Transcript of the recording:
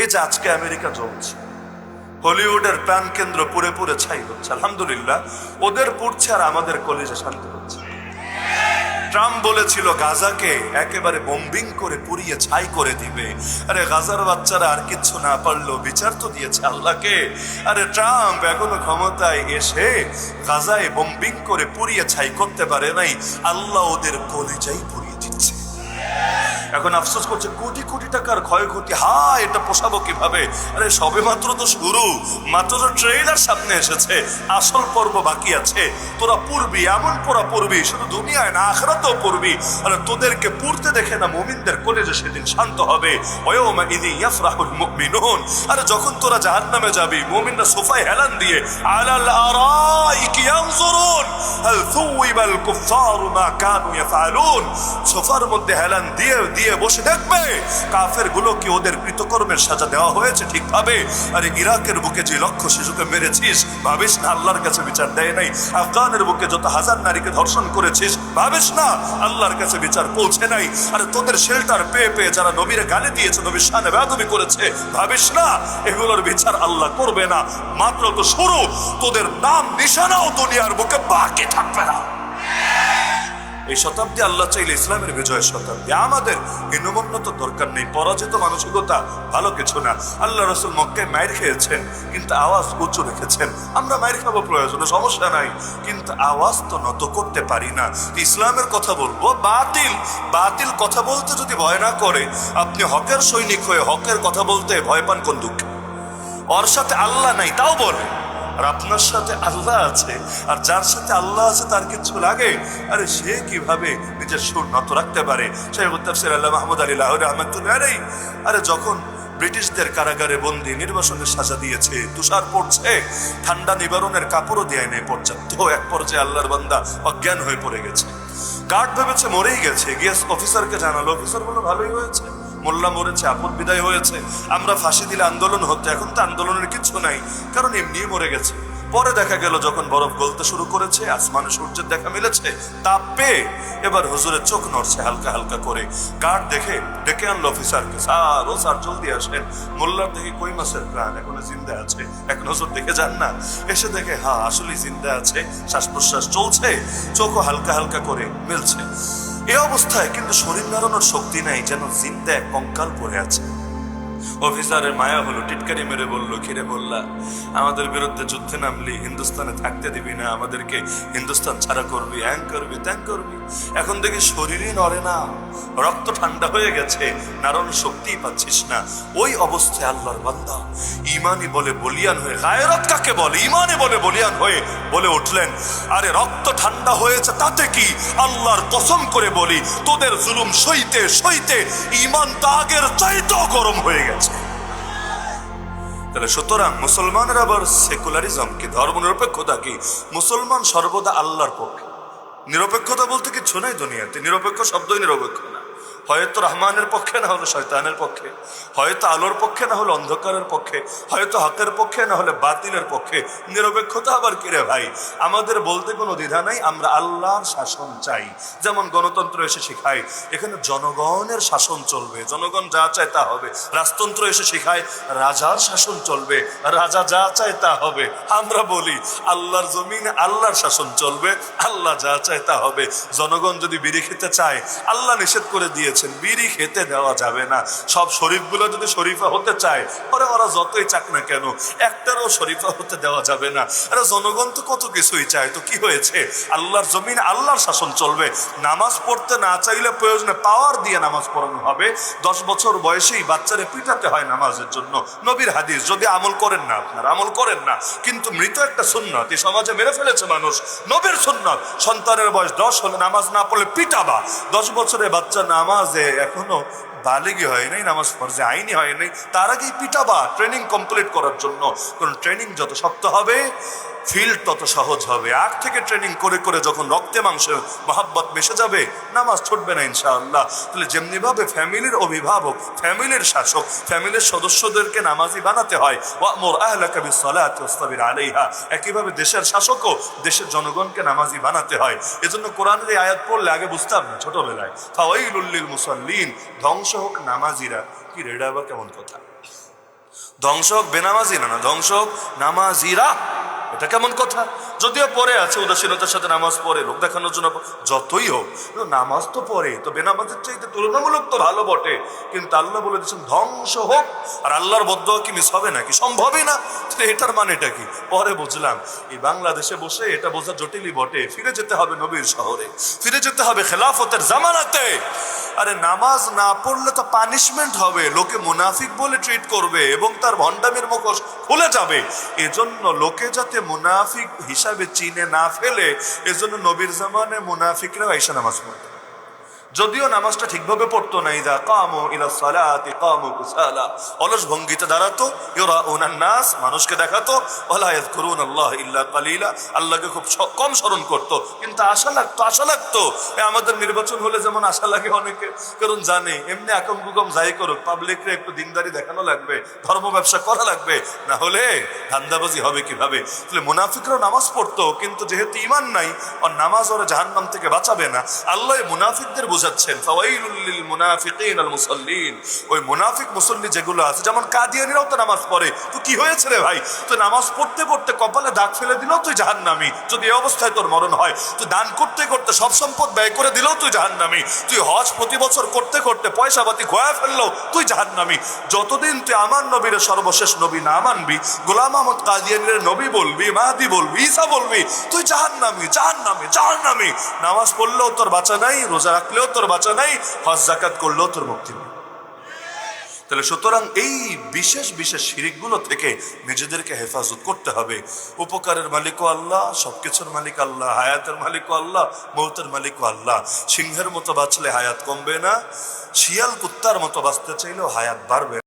এই যে আজকে আমেরিকা জ্বলছে, হলিউডের প্রাণ কেন্দ্র পুরে পুরে ছাই হচ্ছে, আলহামদুলিল্লাহ। ওদের পুড়ছে আর আমাদের কলেজে শান্তি হচ্ছে। ট্রাম্প বলেছিল, গাজাকে একেবারে বোম্বিং করে পুড়িয়ে ছাই করে দিবে। আরে, গাজার বাচ্চারা আর কিচ্ছু না পারল বিচার তো দিয়েছে আল্লাহকে। আরে, ট্রাম্প এখনও ক্ষমতায় এসে গাজায় বোম্বিং করে পুড়িয়ে ছাই করতে পারে নাই, আল্লাহ ওদের কলিজাই পুড়িয়ে দিচ্ছে। এখন আফসোস করছে, কোটি কোটি টাকার ক্ষয়ক্ষতি। হা এটা পোষাবো কীভাবে? আরে, সবে মাত্র তো শুরু। মাত্র তো ট্রেইলার সামনে এসেছে। আসল পর্ব বাকি আছে। তোরা পড়বি, এমন পড়া পড়বি, শুধু দুনিয়ায় না, আখরাতেও পড়বি। আরে, তোদেরকে পড়তে দেখে না মুমিনদের কলেজে সেদিন শান্ত হবে। ওয়াউমা ইদি ইয়াফরাহুল মুমিনুন। আরে, যখন তোরা জাহান্নামে যাবি, মুমিনরা সোফায় হেলান দিয়ে, আলাল আরাইকি ইয়ানজুরুন, হাল থুইবাল কুফারু মা কানু ইয়াফআলুন। সোফার মধ্যে হেলান দিয়ে দিয়ে বসে দেখবে। কাফেরগুলো কি ওদের কৃতকর্মের সাজা দেওয়া হয়েছে ঠিকভাবে? আরে ইরাকের বুকে যে লক্ষ শিশুকে মেরেছিস, ভাবিস না আল্লাহর কাছে বিচার দেয় নাই? আফগানের বুকে যত হাজার নারীকে ধর্ষণ করেছিস, ভাবিস না আল্লাহর কাছে বিচার পৌঁছে নাই? আরে তোদের শেল্টার পেয়ে পেয়ে যারা নবীরে গালি দিয়েছে, নবীর সানে বেদবি করেছে, ভাবিস না? এগুলোর বিচার আল্লাহ করবে না। মাত্র তো শুরু। তোদের নাম নিশানাও দুনিয়ার বুকে বাকি থাকবে না। এই শতাব্দী আল্লাহ চাইলে ইসলামের বিজয়ের শতাব্দী। আমাদের হীনমন্যত দরকার নেই, পরাজিত মানসিকতা ভালো কিছু না। আল্লাহ রসুল মক্কায় মায়ের খেয়েছেন, কিন্তু আওয়াজ উঁচু রেখেছেন। আমরা মায়ের খাব প্রয়োজনে, সমস্যা নাই, কিন্তু আওয়াজ তো নত করতে পারি না। ইসলামের কথা বলব, বাতিল বাতিল কথা বলতে যদি ভয় না করে, আপনি হকের সৈনিক হয়ে হকের কথা বলতে ভয় পান কোন দুঃখে? ওর সাথে আল্লাহ নাই, তাও বলে আর আপনার সাথে আল্লাহ আছে, আর যার সাথে আল্লাহ আছে, তার কিছু লাগে? আরে সে কীভাবে নিজের সুর নত রাখতে পারে? আল্লাহ মাহমুদ আলী লাহরে আহমদুল্লাহ আরে যখন ব্রিটিশদের কারাগারে বন্দি নির্বাসনের সাজা দিয়েছে, তুষার পড়ছে, ঠান্ডা নিবারণের কাপড়ও দেয় নেই পর্যাপ্ত। এক পর্যায়ে আল্লাহর বান্দা অজ্ঞান হয়ে পড়ে গেছে। গার্ড ভেবেছে মরেই গেছে। গিয়ে অফিসারকে জানালো অফিসার বলল ভালোই হয়েছে। মোল্লা মরেছে আপদ বিদায় হয়েছে। আমরা ফাঁসি দিলে আন্দোলন হতো, এখন তো আন্দোলনের কিছু নাই, কারণ এমনিই মরে গেছে। পরে দেখা গেল যখন বরফ গলতে শুরু করেছে, আসমানে সূর্যের দেখা মিলেছে তাপ পেয়ে এবার হুজুরের চোখ নড়ছে হালকা হালকা করে। গার্ড দেখে ডেকে আনলো অফিসারকে, স্যার, ও স্যার, জলদি আসেন। মোল্লার দেখে কই মাসের প্রাণ, এখনও জিন্দা আছে। এখন হুজুর দেখে যান না? এসে দেখে হ্যাঁ আসলে জিন্দা আছে, শ্বাস প্রশ্বাস চলছে। চোখও হালকা হালকা করে মিলছে। এই অবস্থায় কিন্তু শরীর নাড়ানোর শক্তি নাই যেন জিন্দা কঙ্কাল পড়ে আছে। অফিসারের মায়া হলো, টিটকারি মেরে বলল কিরে বললা, আমাদের বিরুদ্ধে যুদ্ধে নামলি, হিন্দুস্তানে থাকতে দিবি না, আমাদেরকে হিন্দুস্তান ছাড়া করবি হ্যাং করবি ত্যাং করবি। এখন দেখি শরীরই নড়ে না, রক্ত ঠান্ডা হয়ে গেছে, নারণ শক্তিই পাচ্ছিস না। ওই অবস্থায় আল্লাহর বান্দা ইমানি বলে বলিয়ান হয়ে, গায়রত কাকে বলে? ইমানে বলে বলিয়ান হয়ে বলে উঠলেন, আরে রক্ত ঠান্ডা হয়েছে, তাতে কি? আল্লাহর কসম করে বলি, তোদের জুলুম সইতে সইতে ইমান তাগের চাইতেও গরম হয়ে গেছে। তাহলে সুতরাং মুসলমানের আবার সেকুলারিজম কি ধর্ম নিরপেক্ষতা কি? মুসলমান সর্বদা আল্লাহর পক্ষে। নিরপেক্ষতা বলতে কিছু নাই দুনিয়াতে। নিরপেক্ষ শব্দই নিরপেক্ষ। হয়তো রহমানের পক্ষে না হলে শয়তানের পক্ষে, হয়তো আলোর পক্ষে না হলে অন্ধকারের পক্ষে, হয়তো হকের পক্ষে না হলে বাতিলের পক্ষে। নিরপেক্ষতা আবার কিরে ভাই? আমাদের বলতে কোনো দ্বিধা নাই, আমরা আল্লাহর শাসন চাই। যেমন গণতন্ত্র এসে শেখায়, এখানে জনগণের শাসন চলবে। জনগণ যা চায় তা হবে। রাজতন্ত্র এসে শেখায়, রাজার শাসন চলবে। রাজা যা চায় তা হবে। আমরা বলি, আল্লাহর জমিনে আল্লাহর শাসন চলবে, আল্লাহ যা চায় তা হবে। জনগণ যদি বিড়ি খেতে চায়, আল্লাহ নিষেধ করে দিয়েছেন, বিড়ি খেতে দেওয়া যাবে না। সব শরীফগুলো যদি শরীফা হতে চায় পরে ওরা যতই চাক না কেন, একটারও শরীফা হতে দেওয়া যাবে না। আরে জনগণ তো কত কিছুই চায়, তো কি হয়েছে? আল্লাহর জমিন, আল্লাহর শাসন চলবে। নামাজ পড়তে না চাইলে প্রয়োজনে পাওয়ার দিয়ে নামাজ পড়ানো হবে। দশ বছর বয়সেই বাচ্চারে পিটাতে হয় নামাজের জন্য। নবীর হাদিস, যদি আমল করেন না আপনার, আমল করেন না। কিন্তু মৃত একটা সুন্নত, এই সমাজে মেরে ফেলেছে মানুষ। নবীর সুন্নত, সন্তানের বয়স দশ হলে নামাজ না পড়লে পিটাবা। দশ বছরের বাচ্চা নামাজে এখনও বালিগি হয় নাই, নামাজ ফরজে আইনি হয় নাই, তার আগেই পিটাবা ট্রেনিং কমপ্লিট করার জন্য। কারণ ট্রেনিং যত শক্ত হবে ফিল্ড তত সহজ হবে। আগ থেকে ট্রেনিং করে করে যখন রক্তে মাংসে, মহাব্বত মেশে যাবে, নামাজ ছুটবে না ইনশাআল্লাহ। তাহলে যেমনিভাবে ফ্যামিলির অভিভাবক, ফ্যামিলির শাসক, ফ্যামিলির সদস্যদেরকে নামাজি বানাতে হয়, ওয়ামুর আহলাকা বিসসালাতি ওয়াসতাবির আলাইহা। একইভাবে দেশের শাসকও দেশের জনগণকে নামাজি বানাতে হয়। এজন্য কোরআনের এই আয়াত পড়লে আগে বুঝতাম না ছোটবেলায়। ফাওয়াইলুল লিল মুসাল্লিন, ধ্বংস হোক নামাজিরা। কি রেডা বা কেমন কথা? ধ্বংস হোক বেনামাজিরা না ধ্বংস হোক নামাজিরা এটা কেমন কথা? যদিও পরে আছে উদাসীনতার সাথে নামাজ পড়ে লোক দেখানোর জন্য যতই হোক নামাজ তো পড়ে, তো বেনামাজের চাইতে তুলনামূলক তো ভালো বটে। কিন্তু আল্লাহ বলে দিচ্ছেন ধ্বংস হোক, আর আল্লাহর বদ্ধ কি মিস হবে নাকি? সম্ভবই না। এটার মানেটা কি? পরে বুঝলাম। এই বাংলাদেশে বসে এটা বোঝা জটিলই বটে। ফিরে যেতে হবে নবীর শহরে। ফিরে যেতে হবে খেলাফতের জামানাতে। আরে নামাজ না পড়লে তো পানিশমেন্ট হবে। লোকে মুনাফিক বলে ট্রিট করবে এবং তার ভণ্ডামের মুখোশ খুলে যাবে। এজন্য লোকে যাতে মুনাফিক হিসাবে চিনে না ফেলে এজন্য নবীর জামানে মুনাফিকরাও এসে নামাজ পড়তো। যদিও নামাজটা ঠিকভাবে পড়তো না, ইদা কামু ইলা সালাতি কামু কুসালা অলস ভঙ্গিতে দাঁড়াতো ইউরা উনান নাস মানুষকে দেখাতো, ওয়ালা ইয়াযকুরুন আল্লাহ ইল্লা কালিলা আল্লাহকে খুব কম স্মরণ করতো। কিন্তু আশা লাগতো আশা লাগতো। আমাদের নির্বাচন হলে যেমন আশা লাগে অনেকে। কারণ জানে, এমনি আকম কুকম যাই করুক পাবলিকরে একটু দিনদারি দেখানো লাগবে, ধর্ম ব্যবসা করা লাগবে। না হলে ধান্দাবাজি হবে কীভাবে? তাহলে মুনাফিকরাও নামাজ পড়তো, কিন্তু যেহেতু ইমান নাই, আর নামাজ ওরা জাহান্নাম থেকে বাঁচাবে না, আল্লাহ মুনাফিকদের বুঝাচ্ছেন ফাওয়াইলুল লিল মুনাফিকিন আল মুসাল্লিন। ওই মুনাফিক মুসল্লি যেগুলো আছে, যেমন কাদিয়ানিরাও তো নামাজ পড়ে। তো কি হয়েছে রে ভাই? তো নামাজ পড়তে পড়তে কপালে দাগ ফেলে দিলেও তুই জাহান্নামি। যদি এই অবস্থায় তোর মরণ হয় তুই দান করতে করতে সব সম্পদ ব্যয় করে দিলেও তুই জাহান্নামি। তুই হজ প্রতি বছর করতে করতে পয়সা পাতি খোয়া ফেললেও তুই জাহান্নামি। যতদিন তুই আমার নবীর সর্বশেষ নবী না মানবি, গোলাম আহমদ কাদিয়ানের নবী বলবি, মাহাদি বলবি, ঈসা বলবি, তুই জাহান্নামি জাহান্নামি জাহান্নামি। নামাজ পড়লেও তোর বাঁচা নাই, রোজা রাখলেও তোর বাঁচা নাই, হজ জাকাত করলেও তোর মুক্তি নেই। তাহলে সুতরাং এই বিশেষ বিশেষ শিরিকগুলো থেকে নিজেদেরকে হেফাজত করতে হবে। উপকারের মালিকও আল্লাহ, সবকিছুর মালিক আল্লাহ, হায়াতের মালিকও আল্লাহ, মৌতের মালিকও আল্লাহ। সিংহের মতো বাঁচলে হায়াত কমবে না, শিয়াল কুত্তার মতো বাঁচতে চাইলেও হায়াত বাড়বে